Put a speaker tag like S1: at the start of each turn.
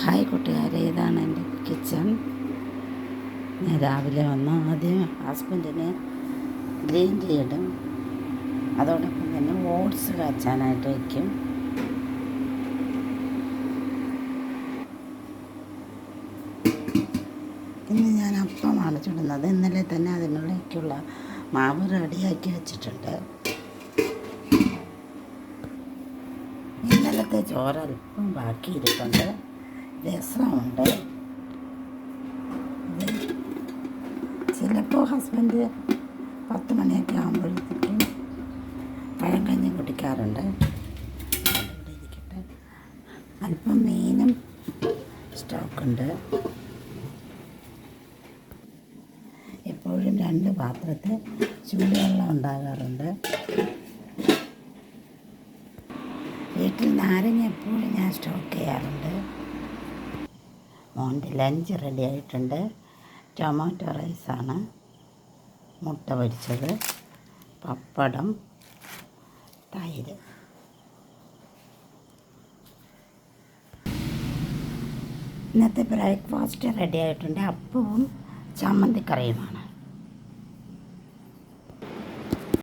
S1: Hi കൂട്ടുകാരെ ഇതാണ് എന്റെ കിച്ചൺ. ഞാൻ രാവിലെ വന്ന് ആദ്യം ഹസ്ബൻഡിന് ഗ്രീൻ ടീ ഇടും. അതോടൊപ്പം തന്നെ ഓട്സ് കാച്ചാനായിട്ട് വയ്ക്കും. ഇന്ന് ഞാൻ അപ്പം ചുടുന്നത് ഇന്നലെ തന്നെ അതിനുള്ളിലേക്കുള്ള മാവ് റെഡിയാക്കി വെച്ചിട്ടുണ്ട്. ഇന്നലത്തെ ചോറ് അല്പം ബാക്കിയിരിപ്പുണ്ട്. രസമുണ്ട്. ചിലപ്പോൾ ഹസ്ബൻഡ് പത്ത് മണിയൊക്കെ ആകുമ്പോഴത്തേക്കും പഴങ്കഞ്ഞി കുടിക്കാറുണ്ട്. അല്പം മീനും സ്റ്റോക്കുണ്ട്. എപ്പോഴും രണ്ട് പാത്രത്തിൽ ചൂടുവെള്ളം ഉണ്ടാകാറുണ്ട്. വീട്ടിൽ നാരങ്ങ എപ്പോഴും ഞാൻ സ്റ്റോക്ക് ചെയ്യാറുണ്ട്. മോന്റെ ലഞ്ച് റെഡി ആയിട്ടുണ്ട്. ടൊമാറ്റോ റൈസാണ് മുട്ട പൊരിച്ചത് പപ്പടം തൈര്. ഇന്നത്തെ ബ്രേക്ക്ഫാസ്റ്റ് റെഡി ആയിട്ടുണ്ട്. അപ്പവും ചമ്മന്തിക്കറിയുമാണ്.